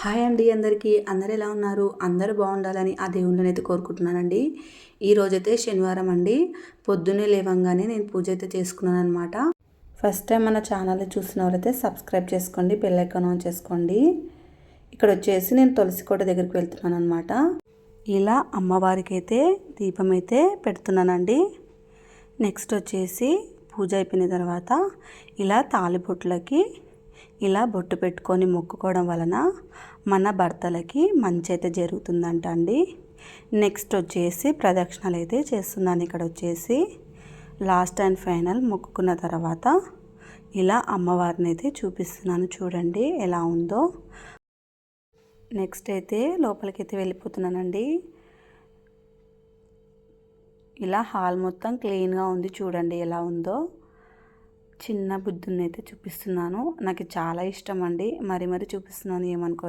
Hi అండి అందరికీ. అందరు ఎలా ఉన్నారు? అందరూ బాగుండాలని ఆ దేవుళ్ళని అయితే కోరుకుంటున్నానండి. ఈ రోజైతే శనివారం అండి. పొద్దున్నే లేవంగానే నేను పూజ అయితే చేసుకున్నాను అనమాట ఫస్ట్ టైం మన ఛానల్ చూసిన వాళ్ళైతే సబ్స్క్రైబ్ చేసుకోండి బెల్ ఐకాన్ ఆన్ చేసుకోండి. ఇక్కడ వచ్చేసి నేను తులసి కోట దగ్గరికి వెళ్తున్నాను అనమాట ఇలా అమ్మవారికి అయితే దీపం అయితే పెడుతున్నానండి. నెక్స్ట్ వచ్చేసి పూజ అయిపోయిన తర్వాత ఇలా తాలిబొట్లకి ఇలా బొట్టు పెట్టుకొని మొక్కుకోవడం వలన మన భర్తలకి మంచి అయితే జరుగుతుందంట అండి. నెక్స్ట్ వచ్చేసి ప్రదక్షిణలు అయితే చేస్తున్నాను ఇక్కడ వచ్చేసి. లాస్ట్ అండ్ ఫైనల్ మొక్కుకున్న తర్వాత ఇలా అమ్మవారిని అయితే చూపిస్తున్నాను చూడండి ఎలా ఉందో. నెక్స్ట్ అయితే లోపలికి అయితే వెళ్ళిపోతున్నానండి. ఇలా హాల్ మొత్తం క్లీన్గా ఉంది చూడండి ఎలా ఉందో. చిన్న బుద్ధుని అయితే చూపిస్తున్నాను. నాకు చాలా ఇష్టం అండి. మరి మరి చూపిస్తున్నాను ఏమనుకో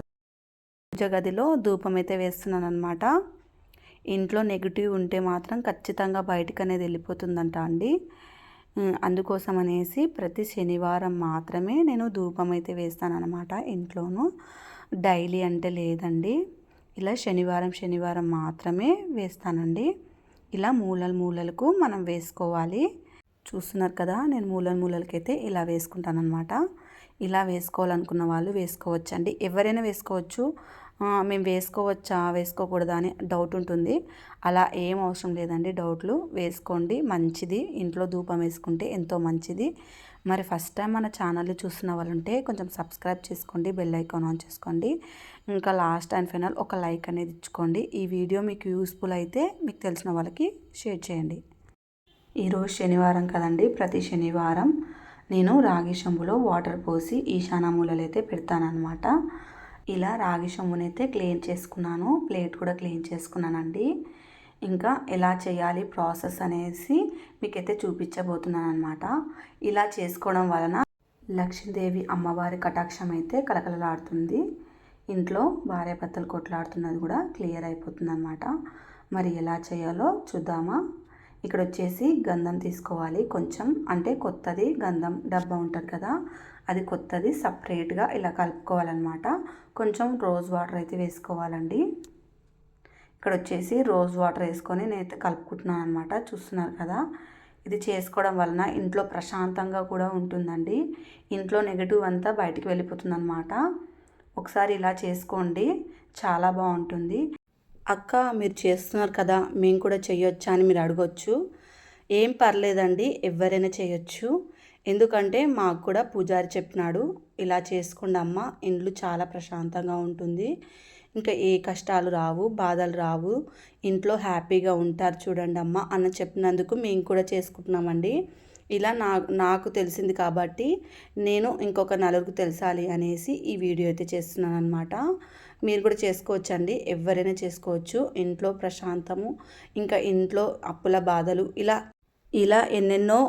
పూజ గదిలో ధూపం అయితే వేస్తున్నాను అనమాట ఇంట్లో నెగిటివ్ ఉంటే మాత్రం ఖచ్చితంగా బయటకు అనేది వెళ్ళిపోతుందంట అండి. అందుకోసం అనేసి ప్రతి శనివారం మాత్రమే నేను ధూపం అయితే వేస్తాను అనమాట ఇంట్లోనూ. డైలీ అంటే లేదండి. ఇలా శనివారం శనివారం మాత్రమే వేస్తానండి. ఇలా మూలలు మూలలకు మనం వేసుకోవాలి. చూస్తున్నారు కదా నేను మూలల మూలలకైతే ఇలా వేసుకుంటానమాట ఇలా వేసుకోవాలనుకున్న వాళ్ళు వేసుకోవచ్చండి. ఎవరైనా వేసుకోవచ్చు. మేము వేసుకోవచ్చా వేసుకోకూడదా అని డౌట్ ఉంటుంది. అలా ఏం అవసరం లేదండి. డౌట్లు వేసుకోండి. మంచిది. ఇంట్లో ధూపం వేసుకుంటే ఎంతో మంచిది. మరి ఫస్ట్ టైం మన ఛానల్ని చూస్తున్న వాళ్ళు ఉంటే కొంచెం సబ్స్క్రైబ్ చేసుకోండి. బెల్ ఐకాన్ ఆన్ చేసుకోండి. ఇంకా లాస్ట్ అండ్ ఫైనల్ ఒక లైక్ అనేది ఇచ్చుకోండి. ఈ వీడియో మీకు యూస్ఫుల్ అయితే మీకు తెలిసిన వాళ్ళకి షేర్ చేయండి. ఈరోజు శనివారం కదండి. ప్రతి శనివారం నేను రాగి శంభులో వాటర్ పోసి ఈశానామూలలు అయితే పెడతానమాట ఇలా రాగి సొమ్మునైతే క్లీన్ చేసుకున్నాను. ప్లేట్ కూడా క్లీన్ చేసుకున్నానండి. ఇంకా ఎలా చేయాలి ప్రాసెస్ అనేసి మీకైతే చూపించబోతున్నాను అనమాట ఇలా చేసుకోవడం వలన లక్ష్మీదేవి అమ్మవారి కటాక్షం అయితే కలకలలాడుతుంది ఇంట్లో భార్య భర్తలు కొట్లాడుతున్నది కూడా క్లియర్ అయిపోతుంది అనమాట మరి ఎలా చేయాలో చూద్దామా? ఇక్కడ వచ్చేసి గంధం తీసుకోవాలి. కొంచెం అంటే కొత్తది గంధం డబ్బా ఉంటుంది కదా అది కొత్తది సపరేట్గా ఇలా కలుపుకోవాలన్నమాట. కొంచెం రోజ్ వాటర్ అయితే వేసుకోవాలండి. ఇక్కడ వచ్చేసి రోజ్ వాటర్ వేసుకొని నేనైతే కలుపుకుంటున్నాను అనమాట చూస్తున్నారు కదా? ఇది చేసుకోవడం వలన ఇంట్లో ప్రశాంతంగా కూడా ఉంటుందండి. ఇంట్లో నెగిటివ్ అంతా బయటికి వెళ్ళిపోతుంది అనమాట ఒకసారి ఇలా చేసుకోండి చాలా బాగుంటుంది. అక్క మీరు చేస్తున్నారు కదా మేము కూడా చేయొచ్చా అని మీరు అడగొచ్చు. ఏం పర్లేదండి ఎవరైనా చేయొచ్చు. ఎందుకంటే మాకు కూడా పూజారి చెప్పినాడు ఇలా చేసుకోండి అమ్మ ఇండ్లు చాలా ప్రశాంతంగా ఉంటుంది. ఇంకా ఏ కష్టాలు రావు బాధలు రావు ఇంట్లో హ్యాపీగా ఉంటారు చూడండి అమ్మ అన్న చెప్పినందుకు మేము కూడా చేసుకుంటున్నామండి. ఇలా నా నాకు తెలిసింది కాబట్టి నేను ఇంకొక నలుగురికి తెలిసాలి అనేసి ఈ వీడియో అయితే చేస్తున్నాను అనమాట మీరు కూడా చేసుకోవచ్చండి ఎవరైనా చేసుకోవచ్చు. ఇంట్లో ప్రశాంతము ఇంకా ఇంట్లో అప్పుల బాధలు ఇలా ఇలా ఎన్నెన్నో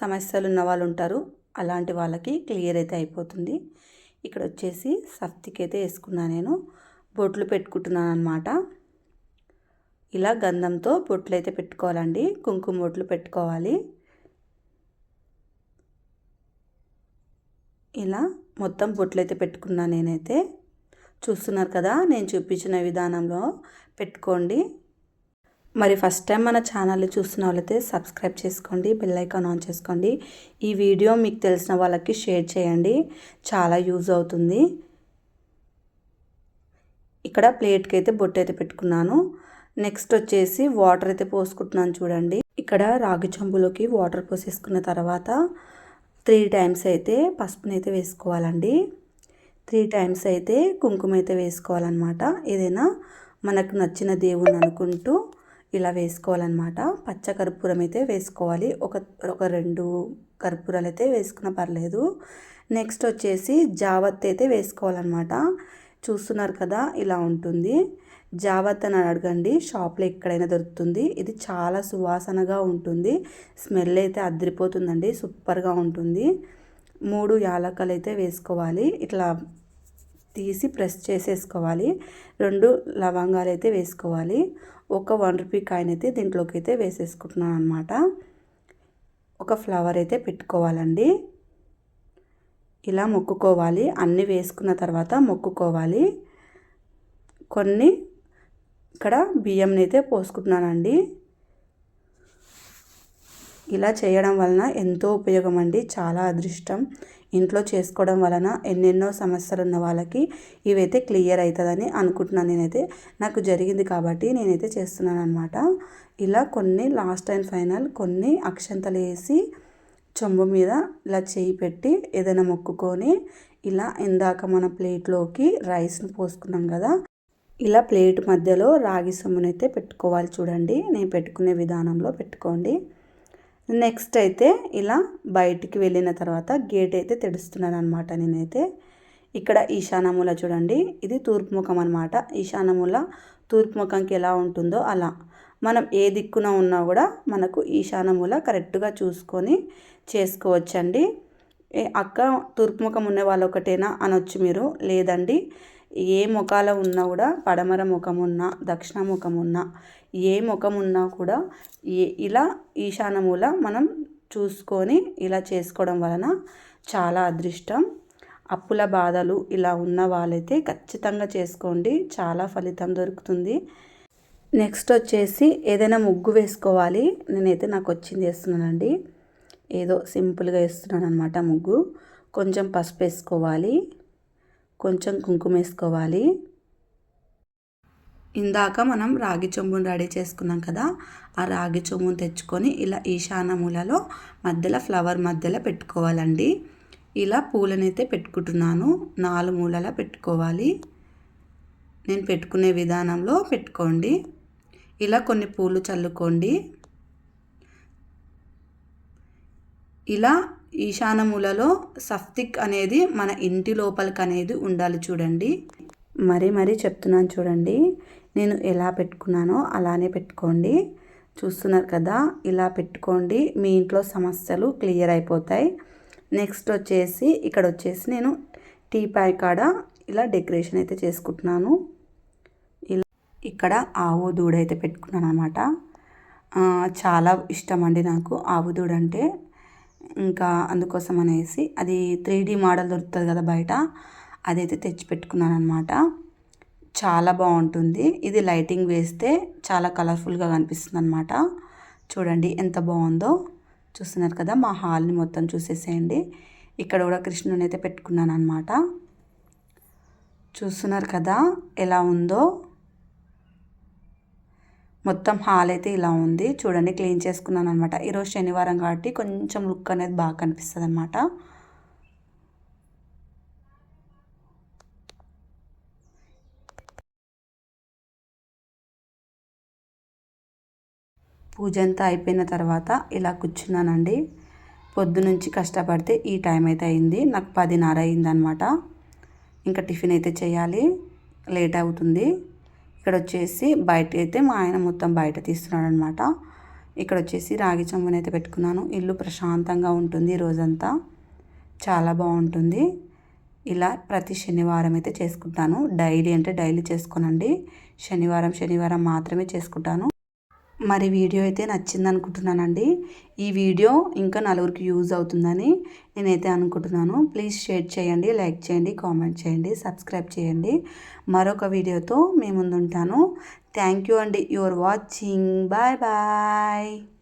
సమస్యలు ఉన్న వాళ్ళు ఉంటారు అలాంటి వాళ్ళకి క్లియర్ అయితే అయిపోతుంది. ఇక్కడ వచ్చేసి సఫ్తికి అయితే వేసుకున్నాను నేను. బొట్లు పెట్టుకుంటున్నాను అనమాట ఇలా గంధంతో బొట్లు అయితే పెట్టుకోవాలండి. కుంకుమ బొట్లు పెట్టుకోవాలి. ఇలా మొత్తం బొట్లు అయితే పెట్టుకున్నాను నేనైతే. చూస్తున్నారు కదా నేను చూపించిన విధానంలో పెట్టుకోండి. మరి ఫస్ట్ టైం మన ఛానల్ చూస్తున్న వాళ్ళైతే సబ్స్క్రైబ్ చేసుకోండి బెల్ ఐకాన్ ఆన్ చేసుకోండి. ఈ వీడియో మీకు తెలిసిన వాళ్ళకి షేర్ చేయండి. చాలా యూజ్ అవుతుంది. ఇక్కడ ప్లేట్కి అయితే బొట్టు అయితే పెట్టుకున్నాను. నెక్స్ట్ వచ్చేసి వాటర్ అయితే పోసుకుంటున్నాను చూడండి. ఇక్కడ రాగి చెంబులోకి వాటర్ పోసేసుకున్న తర్వాత త్రీ టైమ్స్ అయితే పసుపునైతే వేసుకోవాలండి. త్రీ టైమ్స్ అయితే కుంకుమ అయితే వేసుకోవాలన్నమాట. ఏదైనా మనకు నచ్చిన దేవుని అనుకుంటూ ఇలా వేసుకోవాలన్నమాట. పచ్చ కర్పూరం అయితే వేసుకోవాలి. ఒక ఒక రెండు కర్పూరాలు అయితే వేసుకున్న పర్లేదు. నెక్స్ట్ వచ్చేసి జావత్ అయితే వేసుకోవాలన్నమాట. చూస్తున్నారు కదా ఇలా ఉంటుంది. జావత్ అని అడగండి. షాప్లో ఎక్కడైనా దొరుకుతుంది. ఇది చాలా సువాసనగా ఉంటుంది. స్మెల్ అయితే అదిరిపోతుందండి. సూపర్గా ఉంటుంది. మూడు యాలకలు అయితే వేసుకోవాలి. ఇట్లా తీసి ప్రెస్ చేసేసుకోవాలి. రెండు లవంగాలు అయితే వేసుకోవాలి. ఒక వన్ రూపీ కాయిన్ అయితే దీంట్లోకి అయితే వేసేసుకుంటున్నాను అనమాట ఒక ఫ్లవర్ అయితే పెట్టుకోవాలండి. ఇలా మొక్కుకోవాలి. అన్నీ వేసుకున్న తర్వాత మొక్కుకోవాలి. కొన్ని ఇక్కడ బియ్యంని అయితే పోసుకుంటున్నానండి. ఇలా చేయడం వలన ఎంతో ఉపయోగం అండి చాలా అదృష్టం. ఇంట్లో చేసుకోవడం వలన ఎన్నెన్నో సమస్యలు ఉన్న వాళ్ళకి ఇవైతే క్లియర్ అవుతుందని అనుకుంటున్నాను నేనైతే. నాకు జరిగింది కాబట్టి నేనైతే చేస్తున్నాను అనమాట ఇలా కొన్ని లాస్ట్ అండ్ ఫైనల్ కొన్ని అక్షంతలు వేసి చెంబు మీద ఇలా చేయి పెట్టి ఏదైనా మొక్కుకొని ఇలా ఇందాక మన ప్లేట్లోకి రైస్ని పోసుకున్నాం కదా ఇలా ప్లేట్ మధ్యలో రాగి సొమ్మునైతే పెట్టుకోవాలి చూడండి. నేను పెట్టుకునే విధానంలో పెట్టుకోండి. నెక్స్ట్ అయితే ఇలా బయటికి వెళ్ళిన తర్వాత గేట్ అయితే తెడుస్తున్నాను అనమాట నేనైతే. ఇక్కడ ఈశానమూల చూడండి ఇది తూర్పు ముఖం అనమాట ఈశానమూల తూర్పు ముఖంకి ఎలా ఉంటుందో అలా. మనం ఏ దిక్కున ఉన్నా కూడా మనకు ఈశానమూల కరెక్ట్గా చూసుకొని చేసుకోవచ్చండి. అక్క తూర్పు ముఖం ఉన్న వాళ్ళు ఒకటేనా అనొచ్చు మీరు. లేదండి. ఏ ముఖాల ఉన్నా కూడా పడమర ముఖం ఉన్నా దక్షిణ ముఖం ఉన్నా ఏ ముఖం ఉన్నా కూడా ఏ ఇలా ఈశానమూల మనం చూసుకొని ఇలా చేసుకోవడం వలన చాలా అదృష్టం. అప్పుల బాధలు ఇలా ఉన్న వాళ్ళైతే ఖచ్చితంగా చేసుకోండి. చాలా ఫలితం దొరుకుతుంది. నెక్స్ట్ వచ్చేసి ఏదైనా ముగ్గు వేసుకోవాలి. నేనైతే నాకు వచ్చింది వేస్తున్నానండి. ఏదో సింపుల్గా వేస్తున్నాను అనమాట ముగ్గు. కొంచెం పసుపు వేసుకోవాలి. కొంచెం కుంకుమ వేసుకోవాలి. ఇందాక మనం రాగి చెంబును రెడీ చేసుకున్నాం కదా ఆ రాగి చెంబును తెచ్చుకొని ఇలా ఈశాన మూలలో మధ్యలో ఫ్లవర్ మధ్యలో పెట్టుకోవాలండి. ఇలా పూలనైతే పెట్టుకుంటున్నాను నాలుగు మూలలా పెట్టుకోవాలి. నేను పెట్టుకునే విధానంలో పెట్టుకోండి. ఇలా కొన్ని పూలు చల్లుకోండి. ఇలా ఈశానములలో సఫ్తిక్ అనేది మన ఇంటి లోపలికి అనేది ఉండాలి చూడండి. మరీ మరీ చెప్తున్నాను చూడండి. నేను ఎలా పెట్టుకున్నానో అలానే పెట్టుకోండి. చూస్తున్నారు కదా ఇలా పెట్టుకోండి. మీ ఇంట్లో సమస్యలు క్లియర్ అయిపోతాయి. నెక్స్ట్ వచ్చేసి ఇక్కడ వచ్చేసి నేను టీ ప్యాక్ కాడ ఇలా డెకరేషన్ అయితే చేసుకుంటున్నాను. ఇలా ఇక్కడ ఆవు దూడ అయితే పెట్టుకున్నాను అనమాట చాలా ఇష్టం అండి నాకు ఆవు దూడ అంటే. ఇంకా అందుకోసం అనేసి అది త్రీ డీ మోడల్ దొరుకుతుంది కదా బయట అదైతే తెచ్చిపెట్టుకున్నాను అనమాట చాలా బాగుంటుంది. ఇది లైటింగ్ వేస్తే చాలా కలర్ఫుల్గా కనిపిస్తుంది అనమాట చూడండి ఎంత బాగుందో. చూస్తున్నారు కదా మా హాల్ని మొత్తం చూసేసేయండి. ఇక్కడ కూడా కృష్ణుని అయితే పెట్టుకున్నాను అనమాట చూస్తున్నారు కదా ఎలా ఉందో. మొత్తం హాల్ అయితే ఇలా ఉంది. చూడండి క్లీన్ చేసుకున్నాను అనమాట ఈరోజు శనివారం కాబట్టి కొంచెం లుక్ అనేది బాగా కనిపిస్తుంది అనమాట పూజ అంతా అయిపోయిన తర్వాత ఇలా కూర్చున్నానండి. పొద్దు నుంచి కష్టపడితే ఈ టైం అయితే అయింది. నాకు పదిన్నర అయిందనమాట ఇంకా టిఫిన్ అయితే చేయాలి. లేట్ అవుతుంది. ఇక్కడ వచ్చేసి బయట అయితే మా ఆయన మొత్తం బయట తీస్తున్నాడు అనమాట ఇక్కడ వచ్చేసి రాగి చెంబుని అయితే పెట్టుకున్నాను. ఇల్లు ప్రశాంతంగా ఉంటుంది రోజంతా. చాలా బాగుంటుంది. ఇలా ప్రతి శనివారం అయితే చేసుకుంటాను. డైలీ అంటే డైలీ చేసుకోనండి. శనివారం శనివారం మాత్రమే చేసుకుంటాను. మరి వీడియో అయితే నచ్చింది అనుకుంటున్నానండి ఈ వీడియో ఇంకా నలుగురికి యూజ్ అవుతుందని నేనైతే అనుకుంటున్నాను. ప్లీజ్ షేర్ చేయండి లైక్ చేయండి కామెంట్ చేయండి సబ్స్క్రైబ్ చేయండి. మరొక వీడియోతో మేము ముందుంటాను. థ్యాంక్ యూ అండి. Your watching. Bye bye.